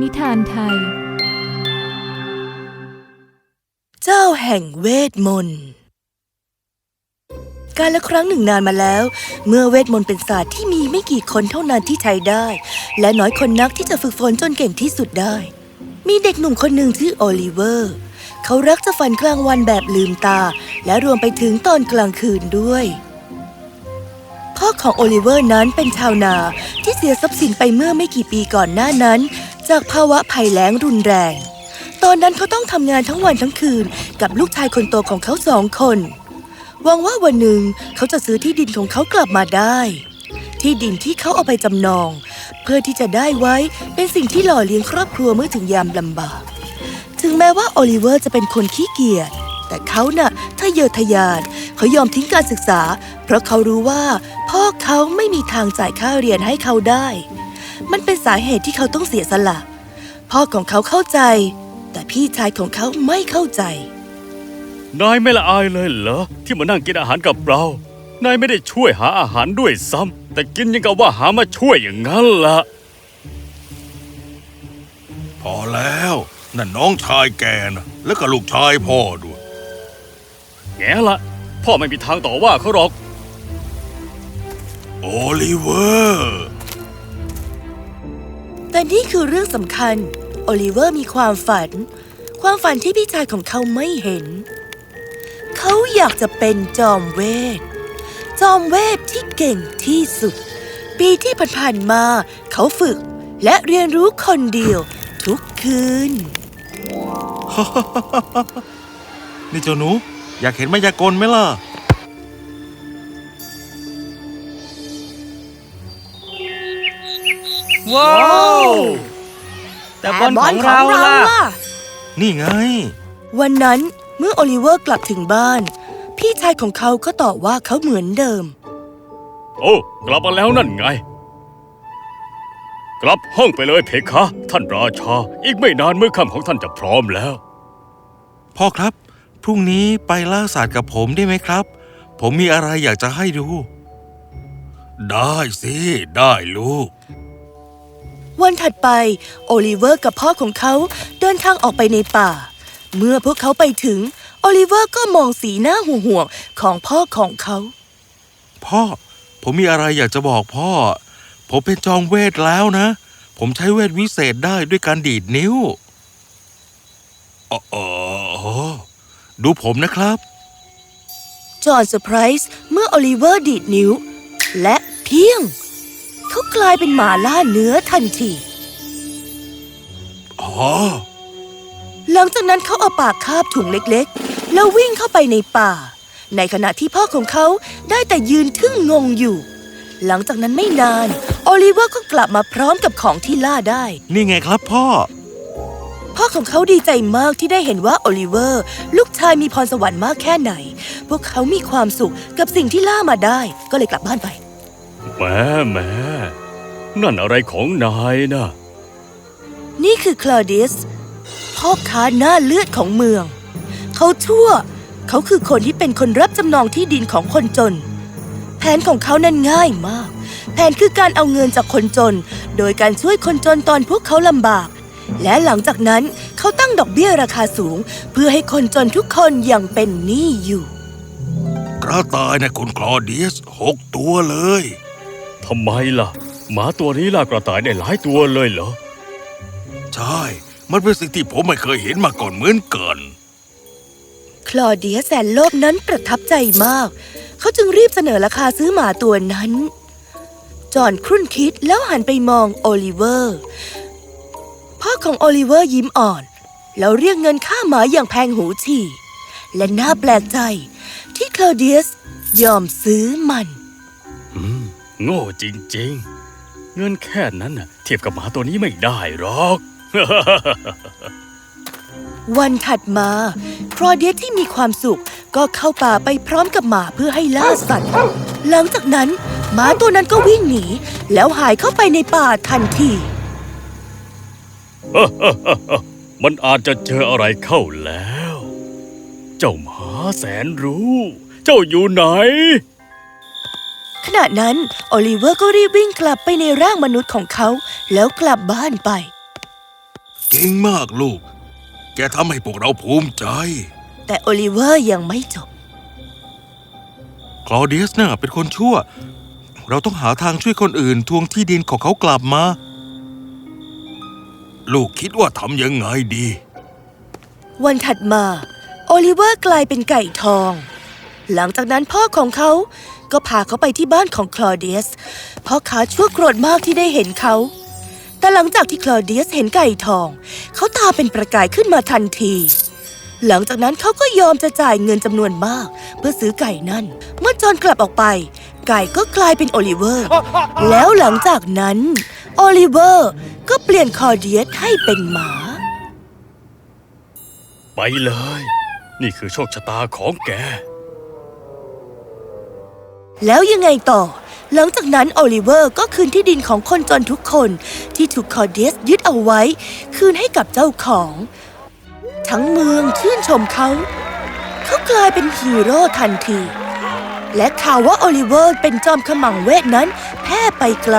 นิทานไทย เจ้าแห่งเวทมนต์ การละครั้งหนึ่งนานมาแล้ว เมื่อเวทมนต์เป็นศาสตร์ที่มีไม่กี่คนเท่านั้นที่ใช้ได้ และน้อยคนนักที่จะฝึกฝนจนเก่งที่สุดได้ มีเด็กหนุ่มคนหนึ่งชื่อโอลิเวอร์ เขารักจะฝันกลางวันแบบลืมตา และรวมไปถึงตอนกลางคืนด้วยพ่อของโอลิเวอร์นั้นเป็นชาวนาที่เสียทรัพย์สินไปเมื่อไม่กี่ปีก่อนหน้านั้น จากภาวะภัยแล้งรุนแรง ตอนนั้นเขาต้องทำงานทั้งวันทั้งคืนกับลูกชายคนโตของเขาสองคนหวังว่าวันหนึ่งเขาจะซื้อที่ดินของเขากลับมาได้ ที่ดินที่เขาเอาไปจำนอง เพื่อที่จะได้ไว้เป็นสิ่งที่หล่อเลี้ยงครอบครัวเมื่อถึงยามลำบาก ถึงแม้ว่าโอลิเวอร์จะเป็นคนขี้เกียจแต่เขาน่ะทะเยอทะยานเขายอมทิ้งการศึกษา เพราะเขารู้ว่า พ่อเขาไม่มีทางจ่ายค่าเรียนให้เขาได้ มันเป็น สาเหตุที่เขาต้องเสียสละ พ่อของเขาเข้าใจ แต่พี่ชายของเขาไม่เข้าใจ นายไม่ละอายเลยเหรอ ที่มานั่งกินอาหารกับเรา นายไม่ได้ช่วยหาอาหารด้วยซ้ำแต่กินยังกับว่าหามาช่วยอย่างนั้นล่ะ พอแล้วนั่นน้องชายแกนะแล้วก็ลูกชายพ่อด้วยแง่ละ พ่อไม่มีทางต่อว่าเขาหรอก โอลิเวอร์ แต่นี่คือเรื่องสำคัญ โอลิเวอร์มีความฝัน ความฝันที่พี่ชายของเขาไม่เห็น เขาอยากจะเป็นจอมเวท จอมเวทที่เก่งที่สุด ปีที่ผ่านๆมา เขาฝึกและเรียนรู้คนเดียวทุกคืน นี่เจ้าหนู อยากเห็นมายากลไหมล่ะ ว้าวแต่บอลของเราล่ะ นี่ไง วันนั้นเมื่อโอลิเวอร์กลับถึงบ้าน พี่ชายของเขาก็ตอบว่าเขาเหมือนเดิม โอ้กลับมาแล้วนั่นไง กลับห้องไปเลยเพคะ ท่านราชา อีกไม่นานเมื่อคำของท่านจะพร้อมแล้ว พ่อครับ พรุ่งนี้ไปล่าสัตว์กับผมได้ไหมครับ ผมมีอะไรอยากจะให้ดู ได้สิ ได้ลูก วันถัดไป โอลิเวอร์กับพ่อของเขาเดินทางออกไปในป่า เมื่อพวกเขาไปถึง โอลิเวอร์ก็มองสีหน้าห่วงๆของพ่อของเขา พ่อ ผมมีอะไรอยากจะบอกพ่อ ผมเป็นจอมเวทแล้วนะ ผมใช้เวทวิเศษได้ด้วยการดีดนิ้วอ๋ออ๋อดูผมนะครับ จอห์นเซอร์ไพรส์เมื่อโอลิเวอร์ดีดนิ้ว และเพียง เขากลายเป็นหมาล่าเนื้อทันที อ๋อ หลังจากนั้นเขาเอาปากคาบถุงเล็กๆ แล้ววิ่งเข้าไปในป่า ในขณะที่พ่อของเขาได้แต่ยืนทึ่งงงอยู่ หลังจากนั้นไม่นาน โอลิเวอร์ก็กลับมาพร้อมกับของที่ล่าได้ นี่ไงครับพ่อ พ่อของเขาดีใจมากที่ได้เห็นว่าโอลิเวอร์ ลูกชายมีพรสวรรค์มากแค่ไหน พวกเขามีความสุขกับสิ่งที่ล่ามาได้ ก็เลยกลับบ้านไป แม่แม่นั่นอะไรของนายนะนี่คือคลอเดียสพ่อค้าหน้าเลือดของเมือง เขาชั่ว เขาคือคนที่เป็นคนรับจำนองที่ดินของคนจน แผนของเขานั้นง่ายมาก แผนคือการเอาเงินจากคนจน โดยการช่วยคนจนตอนพวกเขาลำบาก และหลังจากนั้นเขาตั้งดอกเบี้ยราคาสูง เพื่อให้คนจนทุกคนยังเป็นหนี้อยู่ กระต่ายนะคุณคลอเดียสหกตัวเลยทำไมล่ะ หมาตัวนี้ล่ากระต่ายได้หลายตัวเลยเหรอ ใช่ มันเป็นสิ่งที่ผมไม่เคยเห็นมาก่อนเหมือนกันคลอเดียแสนโลภนั้นประทับใจมาก เขาจึงรีบเสนอราคาซื้อหมาตัวนั้น จอห์นครุ่นคิดแล้วหันไปมองโอลิเวอร์ พ่อของโอลิเวอร์ยิ้มอ่อน แล้วเรียกเงินค่าหมาอย่างแพงหูฉี่และน่าแปลกใจ ที่คลอเดียสยอมซื้อมันอืม โง่จริงๆ เงินแค่นั้นน่ะเทียบกับหมาตัวนี้ไม่ได้หรอก วันถัดมาคลอเดียสที่มีความสุขก็เข้าป่าไปพร้อมกับหมาเพื่อให้ล่าสัตว์ หลังจากนั้นหมาตัวนั้นก็วิ่งหนี แล้วหายเข้าไปในป่าทันที มันอาจจะเจออะไรเข้าแล้ว เจ้าหมาแสนรู้ เจ้าอยู่ไหน ขณะนั้นโอลิเวอร์ก็รีบวิ่งกลับไปในร่างมนุษย์ของเขา แล้วกลับบ้านไป เก่งมากลูก แกทำให้พวกเราภูมิใจ แต่โอลิเวอร์ยังไม่จบ คลอเดียสน่ะเป็นคนชั่ว เราต้องหาทางช่วยคนอื่นทวงที่ดินของเขากลับมา ลูกคิดว่าทำยังไงดี วันถัดมา โอลิเวอร์กลายเป็นไก่ทอง หลังจากนั้นพ่อของเขา ก็พาเขาไปที่บ้านของคลอเดียสพ่อขาชั่วโกรธมากที่ได้เห็นเขา แต่หลังจากที่คลอเดียสเห็นไก่ทอง เขาตาเป็นประกายขึ้นมาทันที หลังจากนั้นเขาก็ยอมจะจ่ายเงินจำนวนมาก เพื่อซื้อไก่นั่น เมื่อจอนกลับออกไป ไก่ก็กลายเป็นโอลิเวอร์ แล้วหลังจากนั้นโอลิเวอร์ก็เปลี่ยนคลอเดียสให้เป็นหมา ไปเลย นี่คือโชคชะตาของแก แล้วยังไงต่อ หลังจากนั้นโอลิเวอร์ก็คืนที่ดินของคนจนทุกคนที่ถูกคอเดียสยึดเอาไว้ คืนให้กับเจ้าของ ทั้งเมืองชื่นชมเขา เขากลายเป็นฮีโร่ทันที และข่าวว่าโอลิเวอร์เป็นจอมขมังเวทนั้นแพร่ไปไกล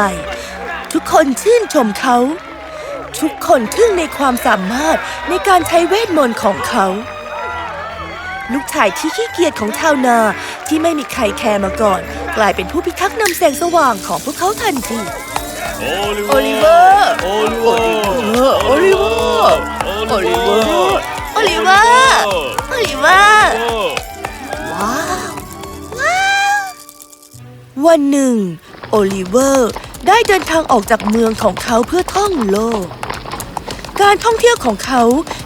ทุกคนชื่นชมเขา ทุกคนทึ่งในความสามารถในการใช้เวทมนต์ของเขา ลูกชายที่ขี้เกียจของชาวนาที่ไม่มีใครแคร์มาก่อน กลายเป็นผู้พิทักษ์นำแสงสว่างของพวกเขาทันทีโอลิเวอร์โอลิเวอร์โอลิเวอร์โอลิเวอร์โอลิเวอร์โอลิเวอร์ว้าวว้าววันหนึ่ง โอลิเวอร์ได้เดินทางออกจากเมืองของเขาเพื่อท่องโลก การท่องเที่ยวของเขา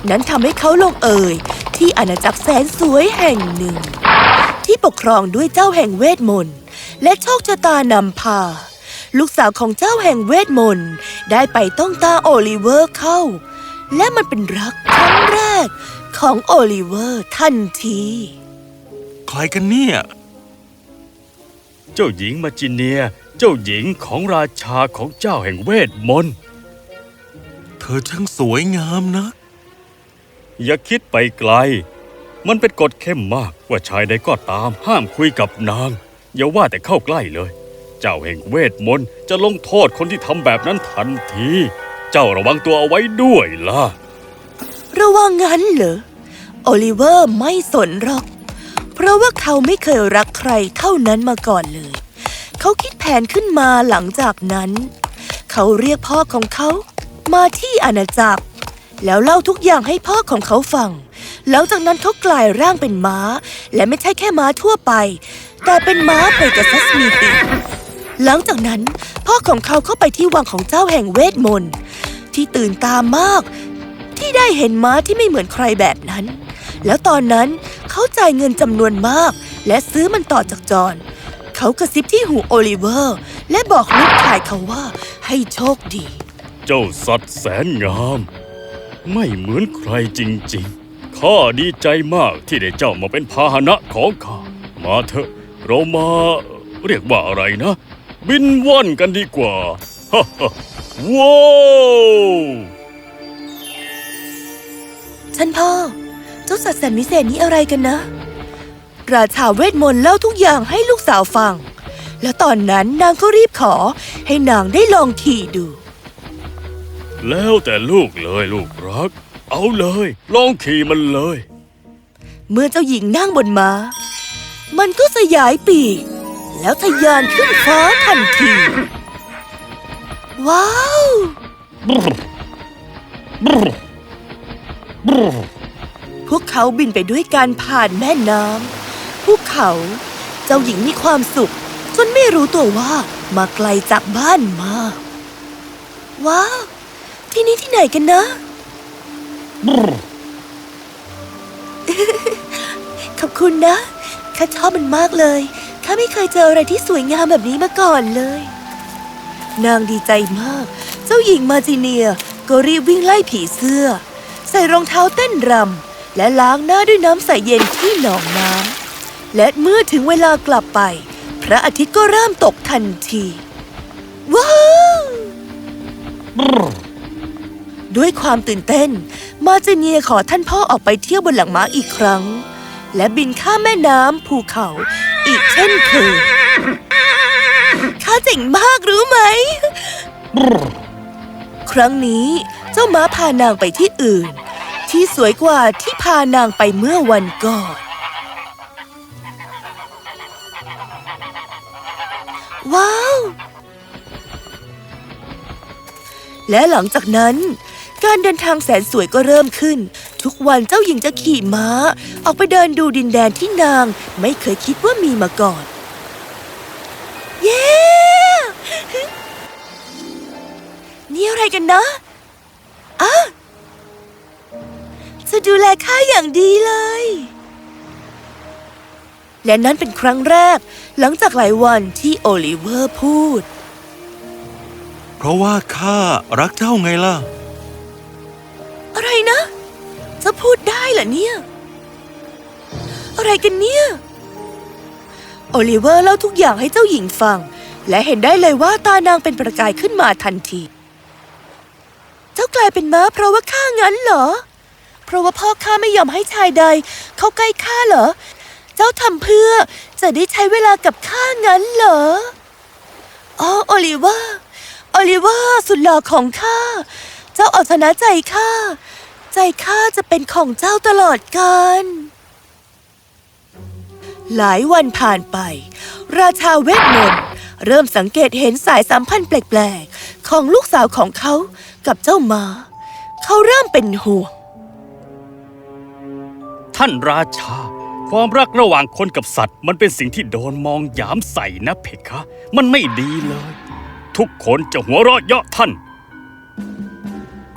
นั้นทำให้เขาลงเอย ที่อาณาจักรแสนสวยแห่งหนึ่ง ที่ปกครองด้วยเจ้าแห่งเวทมนต์และโชคชะตานำพา ลูกสาวของเจ้าแห่งเวทมนต์ได้ไปต้องตาโอลิเวอร์เข้า และมันเป็นรักครั้งแรกของโอลิเวอร์ทันที ใครกันเนี่ย เจ้าหญิงมาจิเนีย เจ้าหญิงของราชาของเจ้าแห่งเวทมนต์ เธอช่างสวยงามนะ อย่าคิดไปไกล มันเป็นกฎเข้มมากว่าชายใดก็ตามห้ามคุยกับนาง อย่าว่าแต่เข้าใกล้เลย เจ้าแห่งเวทมนต์จะลงโทษคนที่ทำแบบนั้นทันที เจ้าระวังตัวเอาไว้ด้วยล่ะ ระวังงั้นเหรอ โอลิเวอร์ไม่สนหรอก เพราะว่าเขาไม่เคยรักใครเท่านั้นมาก่อนเลย เขาคิดแผนขึ้นมาหลังจากนั้น เขาเรียกพ่อของเขามาที่อาณาจักร แล้วเล่าทุกอย่างให้พ่อของเขาฟังหลังจากนั้นเขากลายร่างเป็นม้า และไม่ใช่แค่ม้าทั่วไป แต่เป็นม้าเปกัสซัสมีปีกหลังจากนั้น พ่อของเขาเข้าไปที่วังของเจ้าแห่งเวทมนต์ที่ตื่นตามาก ที่ได้เห็นม้าที่ไม่เหมือนใครแบบนั้น แล้วตอนนั้นเขาจ่ายเงินจำนวนมาก และซื้อมันต่อจากจอนเขากระซิบที่หูโอลิเวอร์ และบอกลูกชายเขาว่าให้โชคดี เจ้าสัตว์แสนงาม ไม่เหมือนใครจริงๆ ข้าดีใจมากที่ได้เจ้ามาเป็นพาหนะของข้า มาเถอะ เรามาเรียกว่าอะไรนะ บินว่อนกันดีกว่าฮ่าฮ่าว้าวท่านพ่อ เจ้าสัตว์แสนวิเศษนี้อะไรกันนะ ราชาเวทมนต์เล่าทุกอย่างให้ลูกสาวฟัง แล้วตอนนั้นนางก็รีบขอให้นางได้ลองขี่ดู แล้วแต่ลูกเลยลูกรัก เอาเลย ลองขี่มันเลย เมื่อเจ้าหญิงนั่งบนม้า มันก็สยายปีก แล้วทะยานขึ้นฟ้าทันที ว้าวพวกเขาบินไปด้วยกันผ่านแม่น้ำภูเขาเจ้าหญิงมีความสุข จนไม่รู้ตัวว่ามาไกลจากบ้านมาก ว้าว ที่นี่ที่ไหนกันนะ ขอบคุณนะ ข้าชอบมันมากเลย ข้าไม่เคยเจออะไรที่สวยงามแบบนี้มาก่อนเลย นางดีใจมาก เจ้าหญิงมาจิเนียก็รีบวิ่งไล่ผีเสื้อ ใส่รองเท้าเต้นรำและล้างหน้าด้วยน้ำใสเย็นที่หนองน้ำและเมื่อถึงเวลากลับไป พระอาทิตย์ก็เริ่มตกทันที ว้าว ด้วยความตื่นเต้น มาเจเนียขอท่านพ่อออกไปเที่ยวบนหลังม้าอีกครั้ง และบินข้ามแม่น้ำภูเขาอีกเช่นเคยข้าเจ๋งมากรู้ไหม ครั้งนี้เจ้าม้าพานางไปที่อื่น ที่สวยกว่าที่พานางไปเมื่อวันก่อน ว้าว และหลังจากนั้น การเดินทางแสนสวยก็เริ่มขึ้น ทุกวันเจ้าหญิงจะขี่ม้า ออกไปเดินดูดินแดนที่นางไม่เคยคิดว่ามีมาก่อน เย้ นี่อะไรกันนะอะจะดูแลข้าอย่างดีเลย และนั้นเป็นครั้งแรก หลังจากหลายวันที่โอลิเวอร์พูด เพราะว่าข้ารักเจ้าไงล่ะ เหรอเนี่ย อะไรกันเนี่ย โอลิเวอร์เล่าทุกอย่างให้เจ้าหญิงฟัง และเห็นได้เลยว่าตานางเป็นประกายขึ้นมาทันที เจ้ากลายเป็นม้าเพราะว่าข้างั้นเหรอ เพราะว่าพ่อข้าไม่ยอมให้ชายใด เข้าใกล้ข้าเหรอ เจ้าทำเพื่อจะได้ใช้เวลากับข้างั้นเหรอ อ๋อโอลิเวอร์ โอลิเวอร์สุดหล่อของข้า เจ้าเอาชนะใจข้า ใจข้าจะเป็นของเจ้าตลอดกาลหลายวันผ่านไป ราชาเวทมนต์เริ่มสังเกตเห็นสายสัมพันธ์แปลกๆ ของลูกสาวของเขากับเจ้ามา เขาเริ่มเป็นห่วง ท่านราชา ความรักระหว่างคนกับสัตว์ มันเป็นสิ่งที่โดนมองหยามใส่นะเพคะ มันไม่ดีเลย ทุกคนจะหัวเราะเยาะท่าน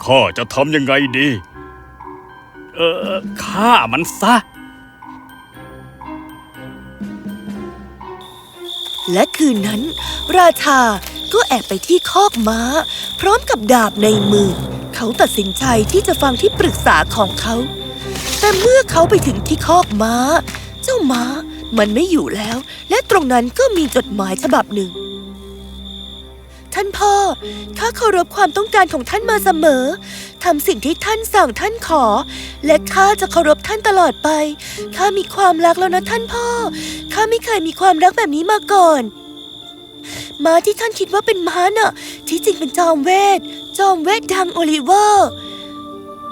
ข้าจะทำยังไงดี ออฆ่ามันซะ และคืนนั้น ราชาก็แอบไปที่คอกม้า พร้อมกับดาบในมือ เขาตัดสินใจที่จะฟังที่ปรึกษาของเขา แต่เมื่อเขาไปถึงที่คอกม้า เจ้าม้ามันไม่อยู่แล้ว และตรงนั้นก็มีจดหมายฉบับหนึ่ง ท่านพ่อ ข้าเคารพความต้องการของท่านมาเสมอ ทำสิ่งที่ท่านสั่งท่านขอ และข้าจะเคารพท่านตลอดไป ข้ามีความรักแล้วนะท่านพ่อ ข้าไม่เคยมีความรักแบบนี้มาก่อน ม้าที่ท่านคิดว่าเป็นม้าน่ะ ที่จริงเป็นจอมเวท จอมเวทดังโอลิเวอร์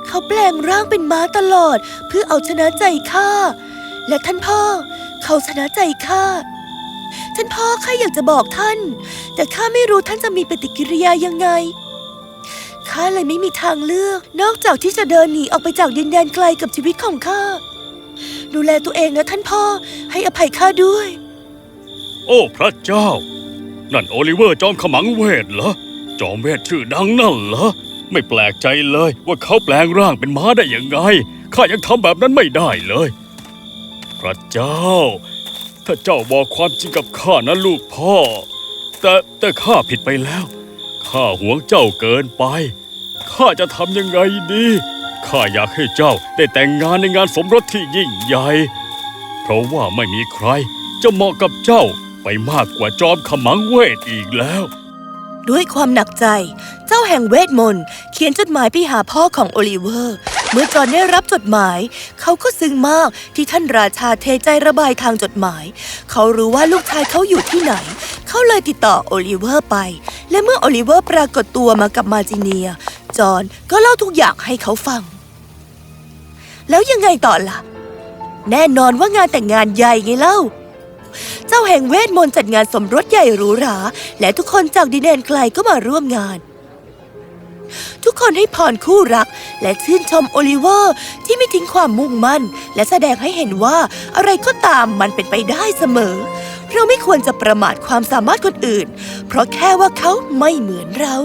เขาแปลงร่างเป็นม้าตลอด เพื่อเอาชนะใจข้า และท่านพ่อ เขาชนะใจข้า ท่านพ่อข้าอยากจะบอกท่าน แต่ข้าไม่รู้ท่านจะมีปฏิกิริยายังไงข้าเลยไม่มีทางเลือก นอกจากที่จะเดินหนีออกไปจากดินแดนไกลกับชีวิตของข้าดูแลตัวเองนะท่านพ่อให้อภัยข้าด้วย โอ้พระเจ้า นั่นโอลิเวอร์จอมขมังเวทเหรอจอมเวทชื่อดังนั่นเหรอไม่แปลกใจเลยว่าเขาแปลงร่างเป็นม้าได้ยังไงข้ายังทำแบบนั้นไม่ได้เลย พระเจ้า ถ้าเจ้าบอกความจริงกับข้านะลูกพ่อ แต่แต่ข้าผิดไปแล้ว ข้าหวงเจ้าเกินไป ข้าจะทำยังไงดี ข้าอยากให้เจ้าได้แต่งงานในงานสมรสที่ยิ่งใหญ่ เพราะว่าไม่มีใครจะเหมาะกับเจ้าไปมากกว่าจอมขมังเวทอีกแล้ว ด้วยความหนักใจ เจ้าแห่งเวทมนต์เขียนจดหมายไปหาพ่อของโอลิเวอร์ เมื่อจอห์นได้รับจดหมาย เขาก็ซึ้งมากที่ท่านราชาเทใจระบายทางจดหมาย เขารู้ว่าลูกชายเขาอยู่ที่ไหน เขาเลยติดต่อโอลิเวอร์ไป และเมื่อโอลิเวอร์ปรากฏตัวมากับมาจิเนีย จอห์นก็เล่าทุกอย่างให้เขาฟัง แล้วยังไงต่อล่ะ แน่นอนว่างานแต่งงานใหญ่ไงเล่าเจ้าแห่งเวทมนต์จัดงานสมรสใหญ่หรูหรา และทุกคนจากดินแดนไกลก็มาร่วมงาน ทุกคนให้พรคู่รัก และชื่นชมโอลิเวอร์ที่ไม่ทิ้งความมุ่งมั่น และแสดงให้เห็นว่าอะไรก็ตามมันเป็นไปได้เสมอ เราไม่ควรจะประมาทความสามารถคนอื่น เพราะแค่ว่าเขาไม่เหมือนเรา